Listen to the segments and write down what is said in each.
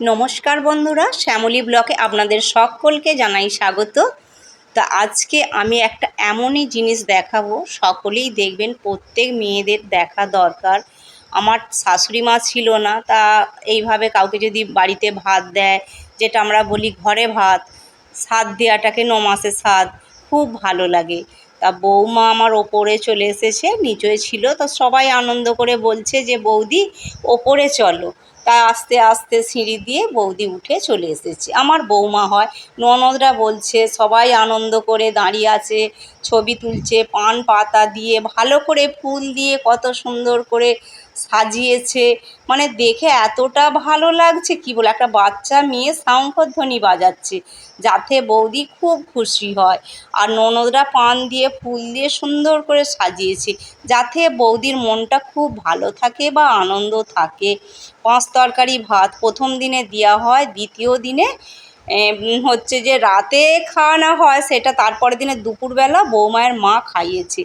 নমস্কার বন্ধুরা, শ্যামলী ব্লকে আপনাদের সকলকে জানাই স্বাগত। তা আজকে আমি একটা এমনই জিনিস দেখাবো, সকলেই দেখবেন, প্রত্যেক মেয়েদের দেখা দরকার। আমার শাশুড়ি মা ছিল না, তা এইভাবে কাউকে যদি বাড়িতে ভাত দেয়, যেটা আমরা বলি ঘরে ভাত স্বাদ দেওয়াটাকে ন মাসে স্বাদ খুব ভালো লাগে। তা বৌমা আমার ওপরে চলে এসেছে, নিচে ছিল, তা সবাই আনন্দ করে বলছে যে, বৌদি, ওপরে চলো। তা আস্তে আস্তে সিঁড়ি দিয়ে বৌদি উঠে চলে এসেছে। আমার বৌমা হয়, ননদরা বলছে, সবাই আনন্দ করে দাঁড়িয়ে আছে, ছবি তুলছে, পান পাতা দিয়ে, ভালো করে ফুল দিয়ে কত সুন্দর করে সাজিয়েছে। মানে দেখে এতটা ভালো লাগছে কি বলে, একটা বাচ্চা মেয়ে শঙ্খধ্বনি বাজাচ্ছে, যাতে বৌদি খুব খুশি হয়। আর ননদরা পান দিয়ে, ফুল দিয়ে সুন্দর করে সাজিয়েছে, যাতে বৌদির মনটা খুব ভালো থাকে বা আনন্দ থাকে। পাঁচ তরকারি ভাত। প্রথম দিনে দেওয়া হয়, দ্বিতীয় দিনে হচ্ছে যে রাতে খাওয়ানো হয় সেটা, তারপরের দিনে দুপুরবেলা বৌমায়ের মা খাইয়েছে।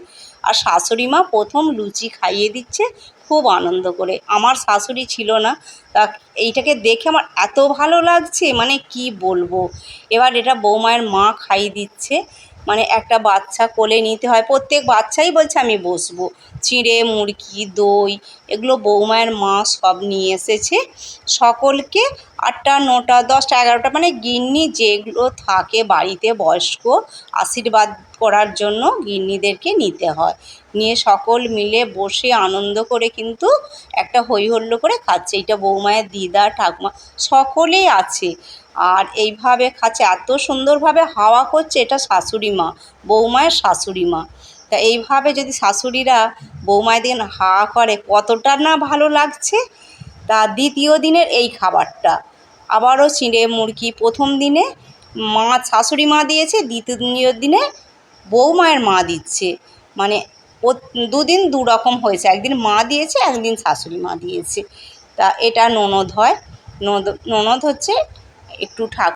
আর শাশুড়ি মা প্রথম লুচি খাইয়ে দিচ্ছে, খুব আনন্দ করে। আমার শাশুড়ি ছিল না, তা এইটাকে দেখে আমার এত ভালো লাগছে মানে কি বলব? এবার এটা বৌমায়ের মা খাইয়ে দিচ্ছে। মানে একটা বাচ্চা কোলে নিতে হয়। প্রত্যেক বাচ্চাই বলছে, আমি বসবো। চিঁড়ে, মুরগি, দই, এগুলো বৌমায়ের মা সব নিয়ে এসেছে। সকলকে আটটা, নটা, দশটা, এগারোটা মানে গিন্নি যেগুলো থাকে বাড়িতে বয়স্ক, আশীর্বাদ করার জন্য গিন্নিদেরকে নিতে হয়। নিয়ে সকল মিলে বসে আনন্দ করে কিন্তু একটা হই করে খাচ্ছে। এটা বৌমায়ের দিদা, ঠাকুমা, সকলেই আছে। আর এইভাবে খাচ্ছে, এত সুন্দরভাবে হাওয়া করছে, এটা শাশুড়ি মা, বৌমায়ের শাশুড়ি মা। তা এইভাবে যদি শাশুড়িরা বৌমায়ের দিকে হা করে, কতটা না ভালো লাগছে? তা দ্বিতীয় দিনের এই খাবারটা। আবারও চিঁড়ে মুরগি প্রথম দিনে মা, শাশুড়ি মা দিয়েছে, দ্বিতীয় দিনে বৌমায়ের মা দিচ্ছে। মানে দুদিন দু রকম হয়েছে, একদিন মা দিয়েছে, একদিন শাশুড়ি মা দিয়েছে। তা এটা ননদ হয়। ননদ ননদ হচ্ছে একটু ঠাক